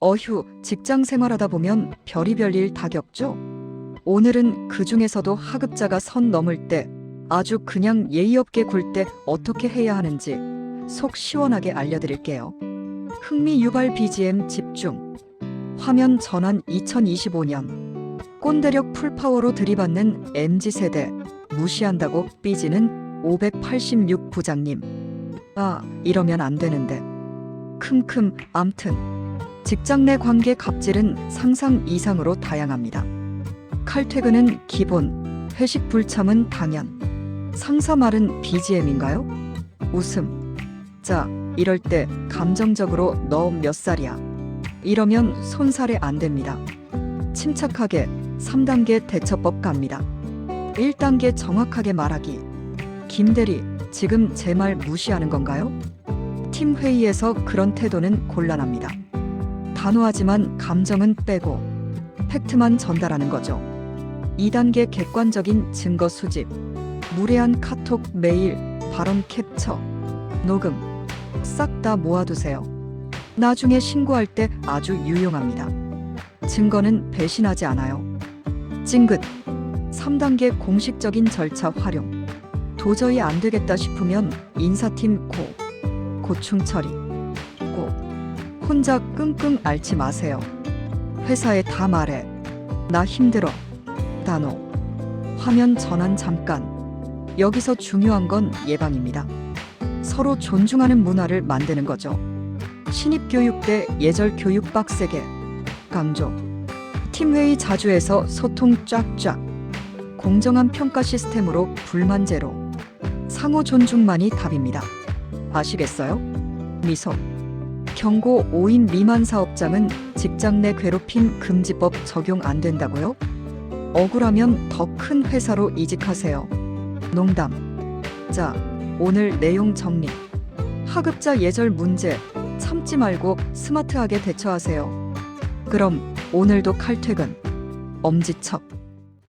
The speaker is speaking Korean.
어휴, 직장 생활하다 보면 별의별 일 다 겪죠? 오늘은 그 중에서도 하급자가 선 넘을 때 아주 그냥 예의 없게 굴 때 어떻게 해야 하는지 속 시원하게 알려드릴게요. 흥미 유발 BGM 집중. 화면 전환 2025년. 꼰대력 풀파워로 들이받는 MZ세대. 무시한다고 삐지는 586 부장님. 아, 이러면 안 되는데. 큼큼, 암튼. 직장 내 관계 갑질은 상상 이상으로 다양합니다. 칼퇴근은 기본, 회식 불참은 당연. 상사 말은 BGM인가요? 웃음. 자, 이럴 때 감정적으로 너 몇 살이야? 이러면 손살에 안 됩니다. 침착하게 3단계 대처법 갑니다. 1단계 정확하게 말하기. 김대리, 지금 제 말 무시하는 건가요? 팀 회의에서 그런 태도는 곤란합니다. 단호하지만 감정은 빼고 팩트만 전달하는 거죠. 2단계 객관적인 증거 수집. 무례한 카톡, 메일, 발언 캡처, 녹음 싹 다 모아두세요. 나중에 신고할 때 아주 유용합니다. 증거는 배신하지 않아요. 찡긋 3단계 공식적인 절차 활용. 도저히 안 되겠다 싶으면 인사팀 고 고충 처리 고 혼자 끙끙 앓지 마세요. 회사에 다 말해. 나 힘들어. 단호. 화면 전환 잠깐. 여기서 중요한 건 예방입니다. 서로 존중하는 문화를 만드는 거죠. 신입 교육 때 예절 교육 빡세게 강조. 팀회의 자주 해서 소통 쫙쫙. 공정한 평가 시스템으로 불만 제로. 상호 존중만이 답입니다. 아시겠어요? 미소. 경고 5인 미만 사업장은 직장 내 괴롭힘 금지법 적용 안 된다고요? 억울하면 더 큰 회사로 이직하세요. 농담. 자, 오늘 내용 정리. 하급자 예절 문제 참지 말고 스마트하게 대처하세요. 그럼 오늘도 칼퇴근. 엄지척.